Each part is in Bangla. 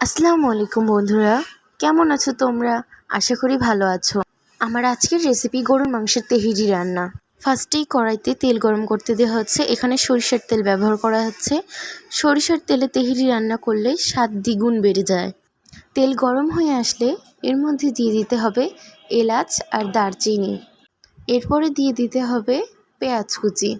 আসসালামু আলাইকুম বন্ধুরা। কেমন আছো তোমরা? আশা করি ভালো আছো। আমার আজকের রেসিপি গরুর মাংসের তেহিরি রান্না। ফার্স্টেই কড়াইতে তেল গরম করতে দেওয়া হচ্ছে। এখানে সরিষার তেল ব্যবহার করা হচ্ছে। সরিষার তেলে তেহিরি রান্না করলে স্বাদ দ্বিগুণ বেড়ে যায়। তেল গরম হয়ে আসলে এর মধ্যে দিয়ে দিতে হবে এলাচ আর দারচিনি। এরপরে দিয়ে দিতে হবে পেঁয়াজ কুচি।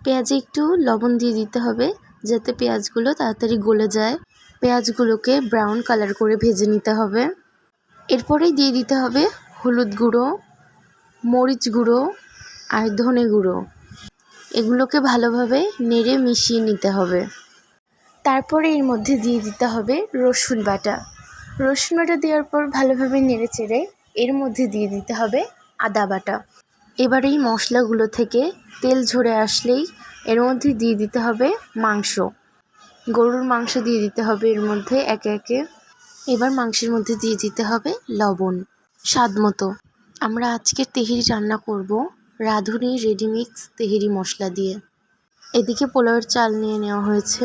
পেঁয়াজে একটু লবণ দিয়ে দিতে হবে যাতে পেঁয়াজগুলো তাড়াতাড়ি গলে যায়। পেঁয়াজগুলোকে ব্রাউন কালার করে ভেজে নিতে হবে। এরপরেই দিয়ে দিতে হবে হলুদ গুঁড়ো, মরিচ গুঁড়ো আর ধনে গুঁড়ো। এগুলোকে ভালোভাবে নেড়ে মিশিয়ে নিতে হবে। তারপরে এর মধ্যে দিয়ে দিতে হবে রসুন বাটা। রসুন বাটা দেওয়ার পর ভালোভাবে নেড়ে চেড়ে এর মধ্যে দিয়ে দিতে হবে আদা বাটা। এবার এই মশলাগুলো থেকে তেল ঝরে আসলেই এর মধ্যে দিয়ে দিতে হবে মাংস। গরুর মাংস দিয়ে দিতে হবে এর মধ্যে একে একে। এবার মাংসের মধ্যে দিয়ে দিতে হবে লবণ। স্বাদ মতো। আমরা আজকের তেহেরি রান্না করব রাঁধুনি রেডিমিক্স তেহেরি মশলা দিয়ে। এদিকে পোলাওয়ের চাল নিয়ে নেওয়া হয়েছে।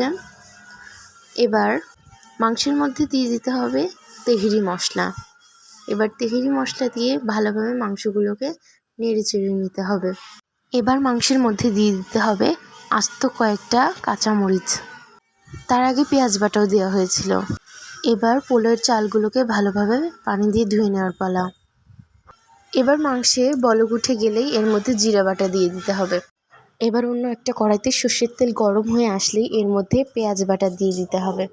এবার মাংসের মধ্যে দিয়ে দিতে হবে তেহেরি মশলা। এবার তেহেরি মশলা দিয়ে ভালোভাবে মাংসগুলোকে নেড়ে চেড়ে নিতে হবে। এবার মাংসের মধ্যে দিয়ে দিতে হবে আস্ত কয়েকটা কাঁচামরিচ। তার আগে পেঁয়াজ বাটাও দেওয়া হয়েছিল। এবার পোলের চালগুলোকে ভালোভাবে পানি দিয়ে ধুয়ে নেওয়ার পালা। এবার মাংসে বলক উঠে গেলেই এর মধ্যে জিরা বাটা দিয়ে দিতে হবে। এবার অন্য একটা কড়াইতে সর্ষের তেল গরম হয়ে আসলেই এর মধ্যে পেঁয়াজ বাটা দিয়ে দিতে হবে।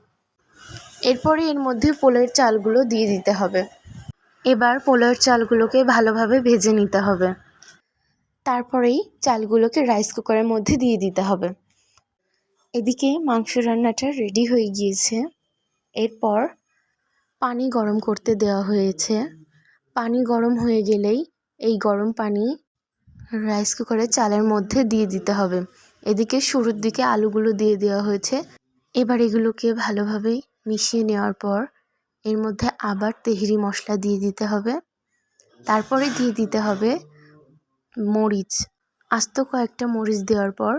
এরপরে এর মধ্যে পোলের চালগুলো দিয়ে দিতে হবে। এবার পোলের চালগুলোকে ভালোভাবে ভেজে নিতে হবে। তারপরেই চালগুলোকে রাইস কুকারের মধ্যে দিয়ে দিতে হবে। এদিকে মাংস রান্নাটা রেডি হয়ে গিয়েছে। এরপর পানি গরম করতে দেওয়া হয়েছে। পানি গরম হয়ে গেলেই এই গরম পানি রাইস কুকারের চালের মধ্যে দিয়ে দিতে হবে। এদিকে শুরুর দিকে আলুগুলো দিয়ে দেওয়া হয়েছে। এবার এগুলোকে ভালোভাবে মিশিয়ে নেওয়ার পর এর মধ্যে আবার তেহরি মশলা দিয়ে দিতে হবে। তারপরে দিয়ে দিতে হবে মরিচ। আস্ত কয়েকটা মরিচ দেওয়ার পর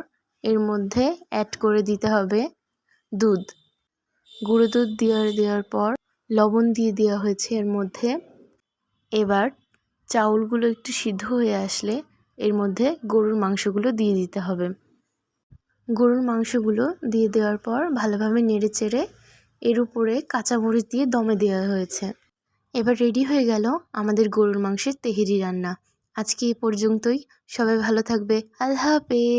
এর মধ্যে অ্যাড করে দিতে হবে দুধ। গুঁড়ো দুধ দেওয়ার দেওয়ার পর লবণ দিয়ে দেওয়া হয়েছে এর মধ্যে। এবার চাউলগুলো একটু সিদ্ধ হয়ে আসলে এর মধ্যে গরুর মাংসগুলো দিয়ে দিতে হবে। গরুর মাংসগুলো দিয়ে দেওয়ার পর ভালোভাবে নেড়ে চেড়ে এর উপরে কাঁচামরিচ দিয়ে দমে দেওয়া হয়েছে। এবার রেডি হয়ে গেল আমাদের গরুর মাংসের তেহেরি রান্না। আজকে এ পর্যন্তই। সবাই ভালো থাকবে। আল্লাহ হাফেজ।